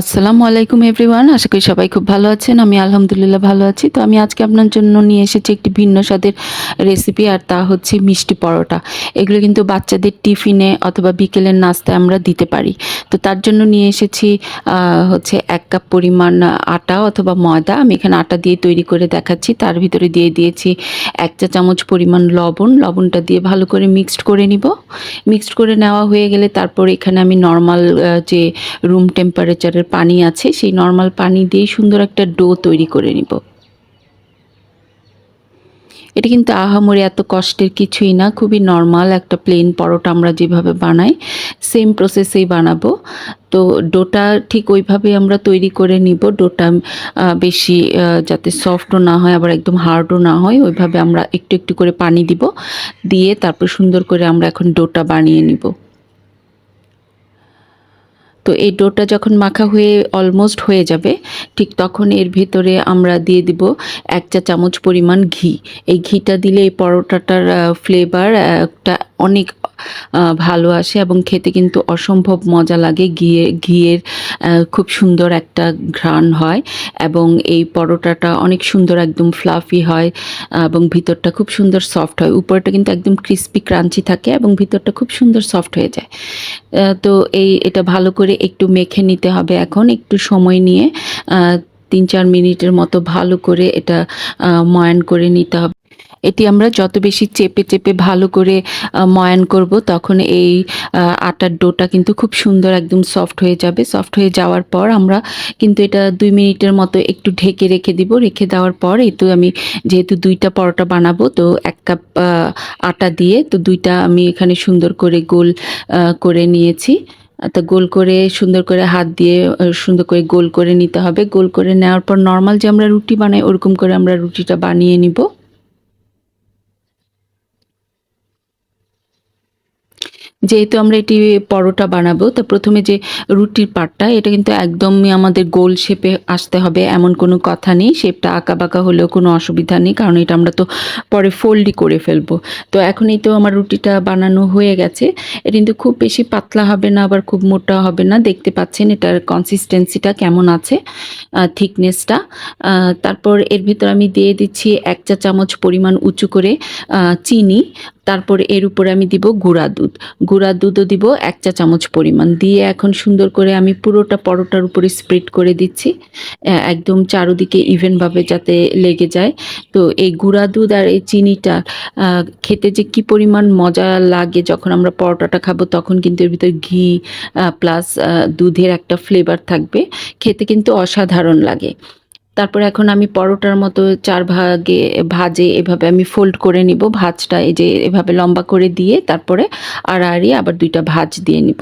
আসসালামু আলাইকুম এভরিওয়ান, আশা করি সবাই খুব ভালো আছেন, আমি আলহামদুলিল্লাহ ভালো আছি। তো আমি আজকে আপনার জন্য নিয়ে এসেছি একটি ভিন্ন স্বাদের রেসিপি আর তা হচ্ছে মিষ্টি পরোটা। এগুলো কিন্তু বাচ্চাদের টিফিনে অথবা বিকেলের নাস্তায় আমরা দিতে পারি। তো তার জন্য নিয়ে এসেছি হচ্ছে এক কাপ পরিমাণ আটা অথবা ময়দা। আমি এখানে আটা দিয়ে তৈরি করে দেখাচ্ছি। তার ভিতরে দিয়ে দিয়েছি এক চা চামচ পরিমাণ লবণ। লবণটা দিয়ে ভালো করে মিক্সড করে নিব। মিক্সড করে নেওয়া হয়ে গেলে তারপর এখানে আমি নর্মাল যে রুম টেম্পারেচারের পানি আছে, সেই নর্মাল পানি দিয়ে সুন্দর একটা ডো তৈরি করে নিব। এটা কিন্তু আহামরি এত কষ্টের কিছুই না, খুবই নর্মাল একটা প্লেন পরোটা আমরা যেভাবে বানাই সেম প্রসেসেই বানাবো। তো ডোটা ঠিক ওইভাবে আমরা তৈরি করে নিব ডোটা বেশি যাতে সফটও না হয়, আবার একদম হার্ডও না হয়, ওইভাবে আমরা একটু একটু করে পানি দিব। দিয়ে তারপর সুন্দর করে আমরা এখন ডোটা বানিয়ে নিব। তো এই ডোটা যখন মাখা হয়ে অলমোস্ট হয়ে যাবে, ঠিক তখন এর ভিতরে আমরা দিয়ে দিব এক চা চামচ পরিমাণ ঘি। এই ঘিটা দিলে এই পরোটাটার ফ্লেভার একটা অনেক ভালো আসে এবং খেতে কিন্তু অসম্ভব মজা লাগে। ঘিয়ে, ঘিয়ের খুব সুন্দর একটা ঘ্রাণ হয় এবং এই পরোটাটা অনেক সুন্দর একদম ফ্লাফি হয় এবং ভিতরটা খুব সুন্দর সফট হয়। উপরটা কিন্তু একদম ক্রিস্পি ক্রাঞ্চি থাকে এবং ভিতরটা খুব সুন্দর সফট হয়ে যায়। তো এই, এটা ভালো করে একটু মেখে নিতে হবে এখন। একটু সময় নিয়ে তিন চার মিনিটের মতো ভালো করে এটা ময়ান করে নিতে হবে। এটি আমরা যত বেশি চেপে চেপে ভালো করে ময়ান করব, তখন এই আটার ডোটা কিন্তু খুব সুন্দর একদম সফট হয়ে যাবে। সফট হয়ে যাওয়ার পর আমরা কিন্তু এটা দুই মিনিটের মতো একটু ঢেকে রেখে দিব। রেখে দেওয়ার পর এই তো আমি যেহেতু দুইটা পরোটা বানাবো, তো এক কাপ আটা দিয়ে তো দুইটা আমি এখানে সুন্দর করে গোল করে নিয়েছি। তো গোল করে, সুন্দর করে হাত দিয়ে সুন্দর করে গোল করে নিতে হবে। গোল করে নেওয়ার পর নর্মাল যে আমরা রুটি বানাই, ওরকম করে আমরা রুটিটা বানিয়ে নিব। যেহেতু আমরা এটি পরোটা বানাবো, তো প্রথমে যে রুটির পাটটা, এটা কিন্তু একদমই আমাদের গোল শেপে আসতে হবে, এমন কোনো কথা নেই, শেপটা আঁকা বাঁকা হলেও কোনো অসুবিধা নেই, কারণ এটা আমরা তো পরে ফোল্ডই করে ফেলব। তো এখন এই তো আমার রুটিটা বানানো হয়ে গেছে, এটা কিন্তু খুব বেশি পাতলা হবে না, আবার খুব মোটা হবে না, দেখতে পাচ্ছেন এটার কনসিস্টেন্সিটা কেমন আছে থিকনেসটা তারপর এর ভিতর আমি দিয়ে দিচ্ছি এক চা চামচ পরিমাণ উঁচু করে চিনি তারপর এর উপরে আমি দিব গুঁড়া দুধ। গুঁড়া দুধও দিব এক চা চামচ পরিমাণ। দিয়ে এখন সুন্দর করে আমি পুরোটা পরোটার উপরে স্প্রেড করে দিচ্ছি। একদম চারোদিকে ইভেনভাবে যাতে লেগে যায়। তো এই গুঁড়া দুধ আর এই চিনিটা খেতে যে কি পরিমাণ মজা লাগে যখন আমরা পরোটাটা খাব, তখন কিন্তু এর ভিতর ঘি প্লাস দুধের একটা ফ্লেভার থাকবে। খেতে কিন্তু অসাধারণ লাগে। তারপর এখন আমি পরোটার মতো চার ভাগে, ভাজে এভাবে আমি ফোল্ড করে নিব। ভাজটা এই যে এভাবে লম্বা করে দিয়ে তারপরে আড়াআড়ি আবার দুইটা ভাজ দিয়ে নিব।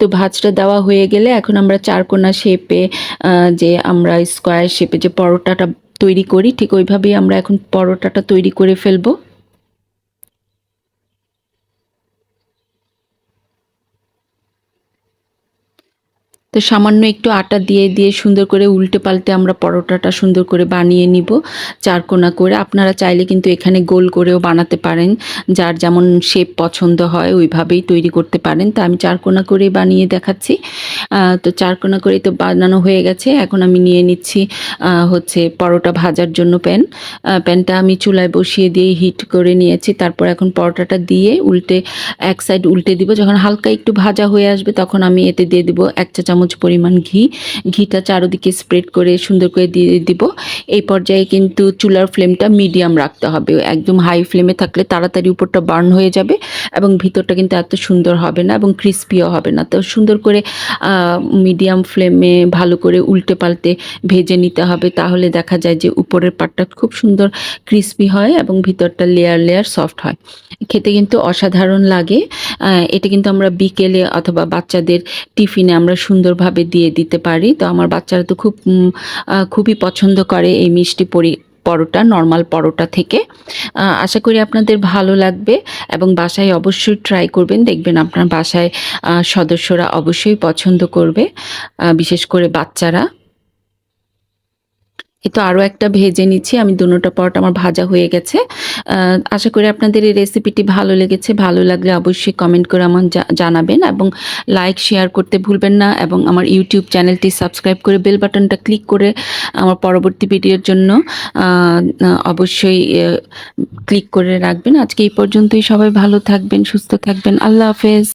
তো ভাজটা দেওয়া হয়ে গেলে এখন আমরা চারকোনা শেপে যে আমরা স্কোয়ার শেপে যে পরোটাটা তৈরি করি, ঠিক ওইভাবেই আমরা এখন পরোটাটা তৈরি করে ফেলব। তো সামান্য একটু আটা দিয়ে দিয়ে সুন্দর করে উল্টে পাল্টে আমরা পরোটাটা সুন্দর করে বানিয়ে নিব চারকোনা করে। আপনারা চাইলে কিন্তু এখানে গোল করেও বানাতে পারেন। যার যেমন শেপ পছন্দ হয় ওইভাবেই তৈরি করতে পারেন। তা আমি চারকোনা করে বানিয়ে দেখাচ্ছি। তো চারকোনা করে তো বানানো হয়ে গেছে। এখন আমি নিয়ে নিচ্ছি হচ্ছে পরোটা ভাজার জন্য প্যান। প্যানটা আমি চুলায় বসিয়ে দিয়ে হিট করে নিয়েছি। তারপর এখন পরোটাটা দিয়ে উল্টে, এক সাইড উল্টে দিব। যখন হালকা একটু ভাজা হয়ে আসবে তখন আমি এতে দিয়ে দিব এক চা চামচ পরিমাণ ঘি। ঘিটা চারোদিকে স্প্রেড করে সুন্দর করে দিয়ে দিব। এই পর্যায়ে কিন্তু চুলার ফ্লেমটা মিডিয়াম রাখতে হবে। একদম হাই ফ্লেমে থাকলে তাড়াতাড়ি উপরটা বার্ন হয়ে যাবে এবং ভিতরটা কিন্তু এত সুন্দর হবে না এবং ক্রিস্পিও হবে না। তো সুন্দর করে মিডিয়াম ফ্লেমে ভালো করে উল্টে পাল্টে ভেজে নিতে হবে। তাহলে দেখা যায় যে উপরের পাটটা খুব সুন্দর ক্রিস্পি হয় এবং ভিতরটা লেয়ার লেয়ার সফট হয়। খেতে কিন্তু অসাধারণ লাগে। এটা কিন্তু আমরা বিকেলে অথবা বাচ্চাদের টিফিনে আমরা সুন্দরভাবে দিয়ে দিতে পারি। তো আমার বাচ্চারা তো খুব খুবই পছন্দ করে এই মিষ্টি পরি, পরোটা নর্মাল পরোটা থেকে। আশা করি আপনাদের ভালো লাগবে এবং বাসায় অবশ্যই ট্রাই করবেন। দেখবেন আপনার বাসায় সদস্যরা অবশ্যই পছন্দ করবে বিশেষ করে বাচ্চারা। এই তো আরও একটা ভেজে নিচ্ছি। আমি দুটোটা পরোটা আমার ভাজা হয়ে গেছে। আশা করি আপনাদের এই রেসিপিটি ভালো লেগেছে। ভালো লাগলে অবশ্যই কমেন্ট করে আমার জানাবেন এবং লাইক শেয়ার করতে ভুলবেন না এবং আমার ইউটিউব চ্যানেলটি সাবস্ক্রাইব করে বেল বাটনটা ক্লিক করে আমার পরবর্তী ভিডিওর জন্য অবশ্যই ক্লিক করে রাখবেন। আজকে এই পর্যন্তই। সবাই ভালো থাকবেন, সুস্থ থাকবেন। আল্লাহ হাফেজ।